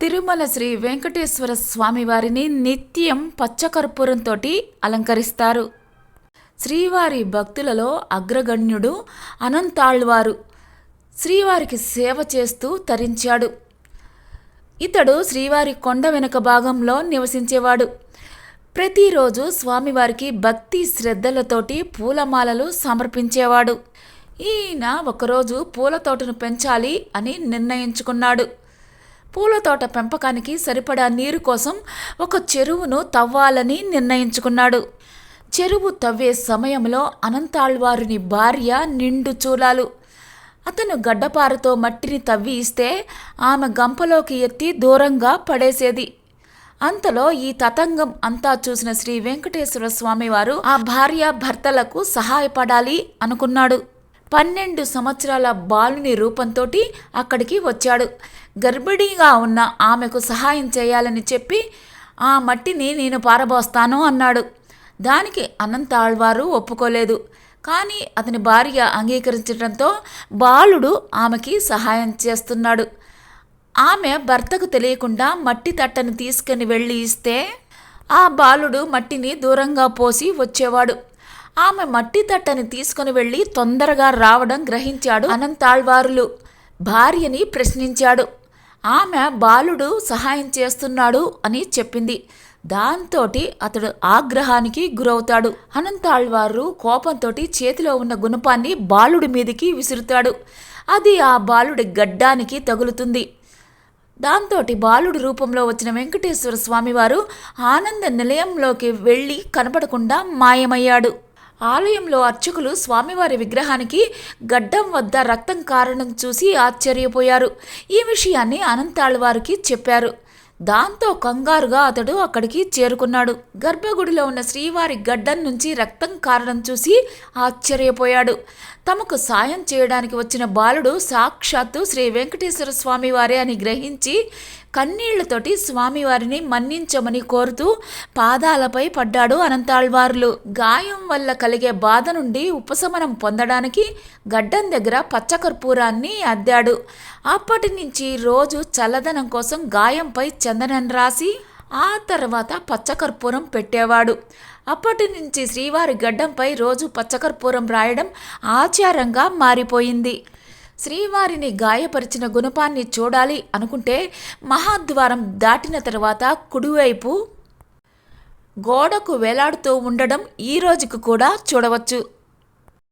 తిరుమల శ్రీ వెంకటేశ్వర స్వామివారిని నిత్యం పచ్చకర్పూరంతో అలంకరిస్తారు. శ్రీవారి భక్తులలో అగ్రగణ్యుడు అనంతాళ్వారు శ్రీవారికి సేవ చేస్తూ తరించాడు. ఇతడు శ్రీవారి కొండ వెనుక భాగంలో నివసించేవాడు. ప్రతిరోజు స్వామివారికి భక్తి శ్రద్ధలతోటి పూలమాలలు సమర్పించేవాడు. ఈయన ఒకరోజు పూల తోటను పెంచాలి అని నిర్ణయించుకున్నాడు. పూల తోట పెంపకానికి సరిపడా నీరు కోసం ఒక చెరువును తవ్వాలని నిర్ణయించుకున్నాడు. చెరువు తవ్వే సమయంలో అనంతాళ్వారుని భార్య నిండు చూలాలు. అతను గడ్డపారతో మట్టిని తవ్వి ఇస్తే ఆమె గంపలోకి ఎత్తి దూరంగా పడేసేది. అంతలో ఈ తతంగం అంతా చూసిన శ్రీ వెంకటేశ్వర స్వామివారు ఆ భార్య భర్తలకు సహాయపడాలి అనుకున్నాడు. పన్నెండు సంవత్సరాల బాలుని రూపంతో అక్కడికి వచ్చాడు. గర్భిణీగా ఉన్న ఆమెకు సహాయం చేయాలని చెప్పి ఆ మట్టిని నేను పారబోస్తాను అన్నాడు. దానికి అనంత ఆళ్వారు ఒప్పుకోలేదు. కానీ అతని భార్య అంగీకరించడంతో బాలుడు ఆమెకి సహాయం చేస్తున్నాడు. ఆమె భర్తకు తెలియకుండా మట్టి తట్టను తీసుకుని వెళ్ళి ఇస్తే ఆ బాలుడు మట్టిని దూరంగా పోసి వచ్చేవాడు. ఆమె మట్టి తట్టని తీసుకుని వెళ్ళి తొందరగా రావడం గ్రహించాడు అనంతాళ్వారులు. భార్యని ప్రశ్నించాడు. ఆమె బాలుడు సహాయం చేస్తున్నాడు అని చెప్పింది. దాంతోటి అతడు ఆగ్రహానికి గురవుతాడు. అనంతాళ్వారు కోపంతో చేతిలో ఉన్న గుణపాన్ని బాలుడి మీదికి విసురుతాడు. అది ఆ బాలుడి గడ్డానికి తగులుతుంది. దాంతోటి బాలుడి రూపంలో వచ్చిన వెంకటేశ్వర స్వామివారు ఆనంద నిలయంలోకి వెళ్ళి కనపడకుండా మాయమయ్యాడు. ఆలయంలో అర్చకులు స్వామివారి విగ్రహానికి గడ్డం వద్ద రక్తం కారణం చూసి ఆశ్చర్యపోయారు. ఈ విషయాన్ని అనంతాళ్వారికి చెప్పారు. దాంతో కంగారుగా అతడు అక్కడికి చేరుకున్నాడు. గర్భగుడిలో ఉన్న శ్రీవారి గడ్డం నుంచి రక్తం కారణం చూసి ఆశ్చర్యపోయాడు. తమకు సాయం చేయడానికి వచ్చిన బాలుడు సాక్షాత్తు శ్రీ వెంకటేశ్వర స్వామివారే అని గ్రహించి కన్నీళ్ళతోటి స్వామివారిని మన్నించమని కోరుతూ పాదాలపై పడ్డాడు అనంతాళ్వార్లు. గాయం వల్ల కలిగే బాధ నుండి ఉపశమనం పొందడానికి గడ్డం దగ్గర పచ్చకర్పూరాన్ని అద్దాడు. అప్పటి నుంచి రోజు చల్లదనం కోసం గాయంపై చందనం రాసి ఆ తర్వాత పచ్చకర్పూరం పెట్టేవాడు. అప్పటి నుంచి శ్రీవారి గడ్డంపై రోజు పచ్చకర్పూరం రాయడం ఆచారంగా మారిపోయింది. శ్రీవారిని గాయపరిచిన గుణపాన్ని చూడాలి అనుకుంటే మహాద్వారం దాటిన తర్వాత కుడివైపు గోడకు వేలాడుతూ ఉండడం ఈ రోజుకు కూడా చూడవచ్చు.